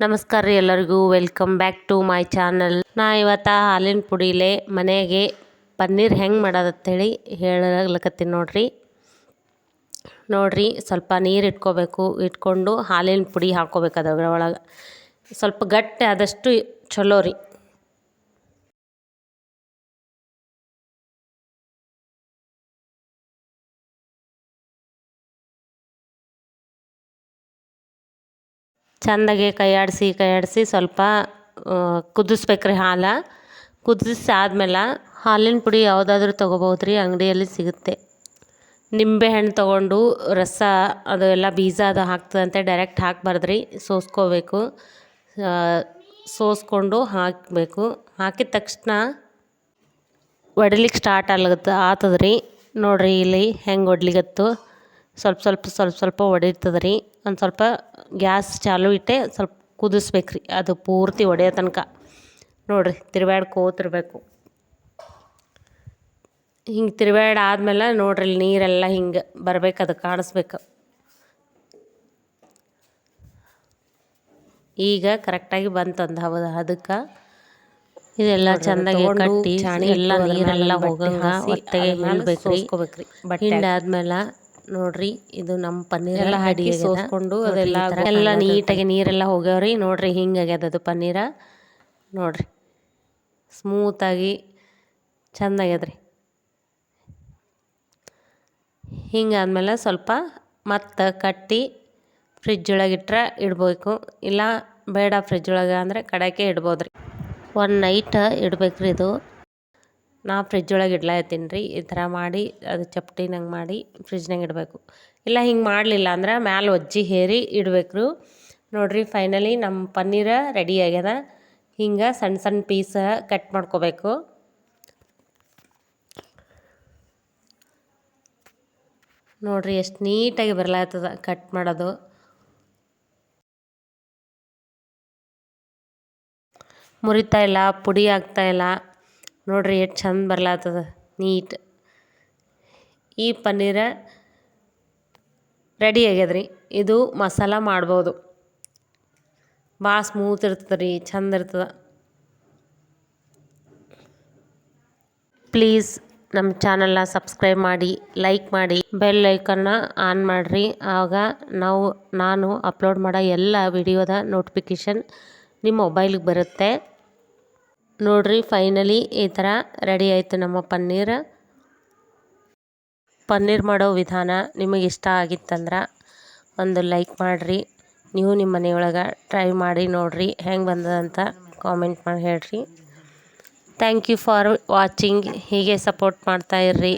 ನಮಸ್ಕಾರ ರೀ ಎಲ್ಲರಿಗೂ. Welcome back to my channel ನಾ ಇವತ್ತು ಹಾಲಿನ ಪುಡಿಲೆ ಮನೆಗೆ ಪನ್ನೀರ್ ಹೆಂಗೆ ಮಾಡೋದಂತೇಳಿ ಹೇಳಲಕತ್ತೀನಿ ನೋಡ್ರಿ. ನೋಡ್ರಿ, ಸ್ವಲ್ಪ ನೀರು ಇಟ್ಕೋಬೇಕು. ಇಟ್ಕೊಂಡು ಹಾಲಿನ ಪುಡಿ ಹಾಕ್ಕೋಬೇಕು ಅದ್ರ ಸ್ವಲ್ಪ ಗಟ್ಟಿ ಆದಷ್ಟು ಚಲೋ ರೀ. ಚೆಂದಾಗೆ ಕೈ ಕೈಯಾಡಿಸಿ ಸ್ವಲ್ಪ ಕುದಿಸ್ಬೇಕ್ರಿ ಹಾಲು. ಕುದಿಸಿ ಆದ್ಮೇಲೆ ಹಾಲಿನ ಪುಡಿ ಯಾವುದಾದ್ರೂ ತೊಗೋಬೋದು ರೀ, ಅಂಗಡಿಯಲ್ಲಿ ಸಿಗುತ್ತೆ. ನಿಂಬೆಹಣ್ಣು ತೊಗೊಂಡು ರಸ, ಅದು ಎಲ್ಲ ಬೀಜ ಅದು ಹಾಕ್ತದಂತೆ ಡೈರೆಕ್ಟ್ ಹಾಕ್ಬಾರ್ದ್ರಿ ಸೋಸ್ಕೋಬೇಕು. ಸೋಸ್ಕೊಂಡು ಹಾಕಬೇಕು. ಹಾಕಿದ ತಕ್ಷಣ ಒಡಲಿಕ್ಕೆ ಸ್ಟಾರ್ಟ್ ಆಗ್ಲತ್ತ ಆತದ ರೀ. ನೋಡಿರಿ ಇಲ್ಲಿ ಹೆಂಗೆ ಒಡ್ಲಿಗತ್ತು. ಸ್ವಲ್ಪ ಸ್ವಲ್ಪ ಸ್ವಲ್ಪ ಸ್ವಲ್ಪ ಒಡಿತದ ರೀ. ಒಂದು ಸ್ವಲ್ಪ ಗ್ಯಾಸ್ ಚಾಲು ಇಟ್ಟೆ ಸ್ವಲ್ಪ ಕುದಿಸ್ಬೇಕು ರೀ. ಅದು ಪೂರ್ತಿ ಒಡೆಯೋ ತನಕ. ನೋಡಿರಿ ತಿರ್ವ್ಯಾಡ್ಕೋತಿರ್ಬೇಕು ಹಿಂಗೆ ತಿರ್ಬ್ಯಾಡ ಆದಮೇಲೆ ನೋಡ್ರಿ ನೀರೆಲ್ಲ ಹಿಂಗೆ ಬರಬೇಕು ಅದು ಕಾಣಿಸ್ಬೇಕು. ಈಗ ಕರೆಕ್ಟಾಗಿ ಬಂತು ಒಂದು ಹೌದು? ಅದಕ್ಕೆ ಇದೆಲ್ಲ ಚೆಂದಾಗಿ ಕಟ್ಟಿ ಎಲ್ಲ ನೀರೆಲ್ಲ ಹೋಗಂಗ ಒತ್ತಿಗೆ ಹಿಂಡಾದ್ಮೇಲೆ ನೋಡ್ರಿ ಇದು ನಮ್ಮ ಪನ್ನೀರ್ ಎಲ್ಲ ಹಾಕಿ ಸೋಸ್ಕೊಂಡು ಅದೆಲ್ಲ ಎಲ್ಲ ನೀಟಾಗಿ ನೀರೆಲ್ಲ ಹೋಗ್ಯಾವ್ರಿ. ನೋಡ್ರಿ ಹಿಂಗೆ ಆಗ್ಯದ ಅದು ಪನ್ನೀರ. ನೋಡ್ರಿ ಸ್ಮೂತಾಗಿ ಚಂದ ಆಗ್ಯದ್ರಿ. ಹಿಂಗಾದ್ಮೇಲೆ ಸ್ವಲ್ಪ ಮತ್ತೆ ಕಟ್ಟಿ ಫ್ರಿಜ್ ಒಳಗೆ ಇಟ್ರೆ ಇಡ್ಬೇಕು. ಇಲ್ಲ ಬೇಡ ಫ್ರಿಜ್ ಒಳಗೆ ಅಂದರೆ ಕಡೆಗೆ ಇಡ್ಬೋದು ರೀ ಒನ್ ನೈಟ್ ಇಡ್ಬೇಕು ರೀ ಇದು. ನಾ ಫ್ರಿಜ್ ಒಳಗೆ ಇಡ್ಲಾತ್ತೀನಿ ರೀ. ಈ ಥರ ಮಾಡಿ, ಅದು ಚಪ್ಟಿನಂಗೆ ಮಾಡಿ ಫ್ರಿಜ್ನಾಗ ಇಡಬೇಕು. ಇಲ್ಲ ಹಿಂಗೆ ಮಾಡಲಿಲ್ಲ ಅಂದ್ರೆ ಮ್ಯಾಲೆ ಒಜ್ಜಿ ಹೇರಿ ಇಡಬೇಕು ನೋಡಿರಿ ಫೈನಲಿ ನಮ್ಮ ಪನ್ನೀರ ರೆಡಿ ಆಗ್ಯದ. ಹಿಂಗೆ ಸಣ್ಣ ಸಣ್ಣ ಪೀಸ ಕಟ್ ಮಾಡ್ಕೋಬೇಕು. ನೋಡಿರಿ ಎಷ್ಟು ನೀಟಾಗಿ ಬರಲಾಗ್ತದ ಕಟ್ ಮಾಡೋದು. ಮುರಿತಾ ಇಲ್ಲ, ಪುಡಿ ಆಗ್ತಾ ಇಲ್ಲ. ನೋಡಿರಿ ಎಷ್ಟು ಚಂದ ಬರ್ಲಾತದ, ನೀಟ್. ಈ ಪನ್ನೀರ ರೆಡಿ ಆಗ್ಯದ್ರಿ. ಇದು ಮಸಾಲ ಮಾಡ್ಬೋದು. ಭಾಳ ಸ್ಮೂತ್ ಇರ್ತದೆ ರೀ ಚಂದ ಇರ್ತದೆ. ಪ್ಲೀಸ್ ನಮ್ಮ ಚಾನಲ್ನ ಸಬ್ಸ್ಕ್ರೈಬ್ ಮಾಡಿ ಲೈಕ್ ಮಾಡಿ ಬೆಲ್ ಐಕನ್ನ ಆನ್ ಮಾಡಿರಿ. ಆಗ ನಾವು, ನಾನು ಅಪ್ಲೋಡ್ ಮಾಡೋ ಎಲ್ಲ ವಿಡಿಯೋದ ನೋಟಿಫಿಕೇಷನ್ ನಿಮ್ಮ ಮೊಬೈಲಿಗೆ ಬರುತ್ತೆ. ನೋಡಿರಿ ಫೈನಲಿ ಈ ಥರ ರೆಡಿ ಆಯಿತು ನಮ್ಮ ಪನ್ನೀರ್. ಪನ್ನೀರ್ ಮಾಡೋ ವಿಧಾನ ನಿಮಗೆ ಇಷ್ಟ ಆಗಿತ್ತಂದ್ರೆ ಒಂದು ಲೈಕ್ ಮಾಡಿರಿ. ನೀವು ನಿಮ್ಮ ಮನೆಯೊಳಗೆ ಟ್ರೈ ಮಾಡಿ ನೋಡಿರಿ, ಹೆಂಗೆ ಬಂದದಂತ ಕಾಮೆಂಟ್ ಮಾಡಿ ಹೇಳ್ರಿ. ಥ್ಯಾಂಕ್ ಯು ಫಾರ್ ವಾಚಿಂಗ್ ಹೀಗೆ ಸಪೋರ್ಟ್ ಮಾಡ್ತಾ ಇರ್ರಿ.